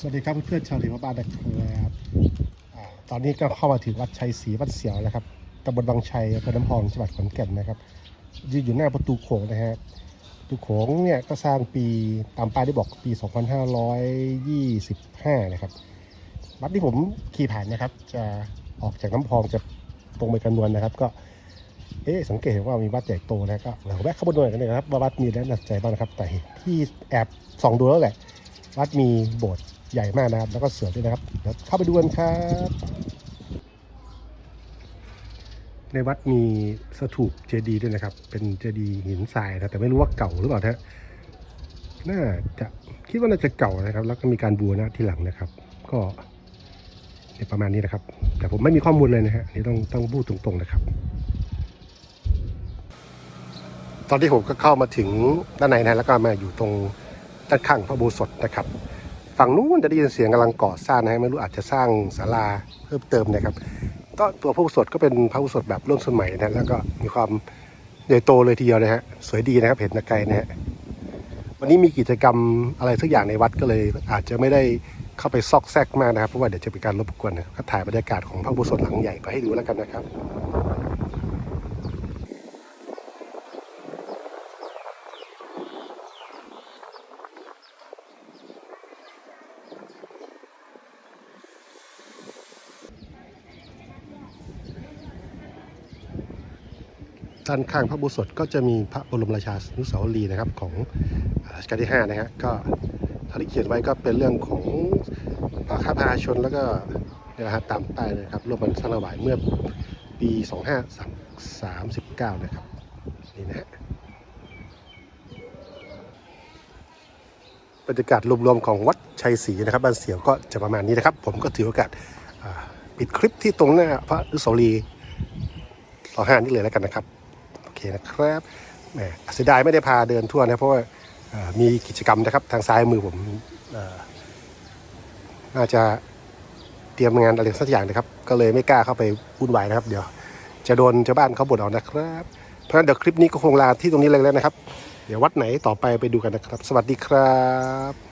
สวัสดีครับเพื่อนๆชาวเทวบ้านนะครับตอนนี้ก็เข้ามาถึงวัดชัยศรีวัดเสียวแล้วครับตำบลบางชัยอำเภอน้ำพองจังหวัดขอนแก่นนะครับยืนอยู่หน้าประตูโขงนะฮะประตูโขงเนี่ยก็สร้างปีตามป้ายที่บอกปี 2525 นะครับ วัดที่ผมขี่ผ่านนะครับ จะออกจากน้ำพองจะตรงไปกันนวลนะครับ ก็เอ๊ะสังเกตเห็นว่ามีวัดใหญ่โตนะก็เราแวะเข้ามาดูหน่อยกันนะครับว่าวัดมีอะไรน่าสนใจบ้างนะครับ แต่ที่แอบส่องดูแล้วแหละวัดมีโบสถ์ ใหญ่มากนะครับ แล้วก็สวยด้วยนะครับเดี๋ยวเข้าไปดูกันครับ ในวัดมีสถูปเจดีย์ด้วยนะครับ เป็นเจดีย์หินทรายนะแต่ไม่รู้ว่าเก่าหรือเปล่านะน่าจะคิดว่าน่าจะเก่านะครับ แล้วก็มีการบูรณะที่หลังนะครับ ก็ประมาณนี้นะครับ แต่ผมไม่มีข้อมูลเลยนะฮะนี่ต้องต้องพูดตรงๆนะครับ ตอนที่ผมก็เข้ามาถึงด้านในนะแล้วก็มาอยู่ตรงด้านข้างพระอุโบสถนะครับ ฝั่งนู้นจะได้ยินเสียงกำลังก่อสร้างนะฮะไม่รู้อาจจะสร้างศาลาเพิ่มเติมนะครับ ก็ตัวพระอุสถก็เป็นพระอุสถแบบร่วมสมัยนะแล้วก็มีความใหญ่โตเลยทีเดียวนะฮะสวยดีนะครับเห็นตะไกลนะฮะวันนี้มีกิจกรรมอะไรสักอย่างในวัดก็เลย อาจจะไม่ได้เข้าไปซอกแซกมากนะครับเพราะว่าเดี๋ยวจะเป็นการรบกวนนะครับก็ถ่ายบรรยากาศของพระอุโบสถหลังใหญ่ไปให้ดูแล้วกันนะครับ ด้านข้างพระอุโบสถก็จะมีพระบรมราชานุสาวรีย์นะครับของรัชกาลที่5นะฮะก็ทางที่เขียนไว้ก็เป็นเรื่องของอ่าข้าพาชนแล้วก็นะฮะตามป้ายเลยครับร่วมกันสร้างถวายเมื่อปี 2539 นะครับนี่นะฮะบรรยากาศรวมๆของวัดชัยศรีนะครับบ้านเสียวก็จะประมาณนี้นะครับ ผมก็ถือโอกาสปิดคลิปที่ตรงหน้าพระอุสาวรีย์สองห้านี่เลยแล้วกันนะครับ เคนะครับแหมเสียดายไม่ได้พาเดินทั่วนะเพราะว่ามีกิจกรรมนะครับทางซ้ายมือผมน่าจะเตรียมงานอะไรสักอย่างนะครับ ก็เลยไม่กล้าเข้าไปวุ่นวายนะครับ เดี๋ยวจะโดนชาวบ้านเขาบ่นเอานะครับ เพราะฉะนั้นเดี๋ยวคลิปนี้ก็คงลาที่ตรงนี้เลยแล้วนะครับ เดี๋ยววัดไหนต่อไปไปดูกันนะครับ สวัสดีครับ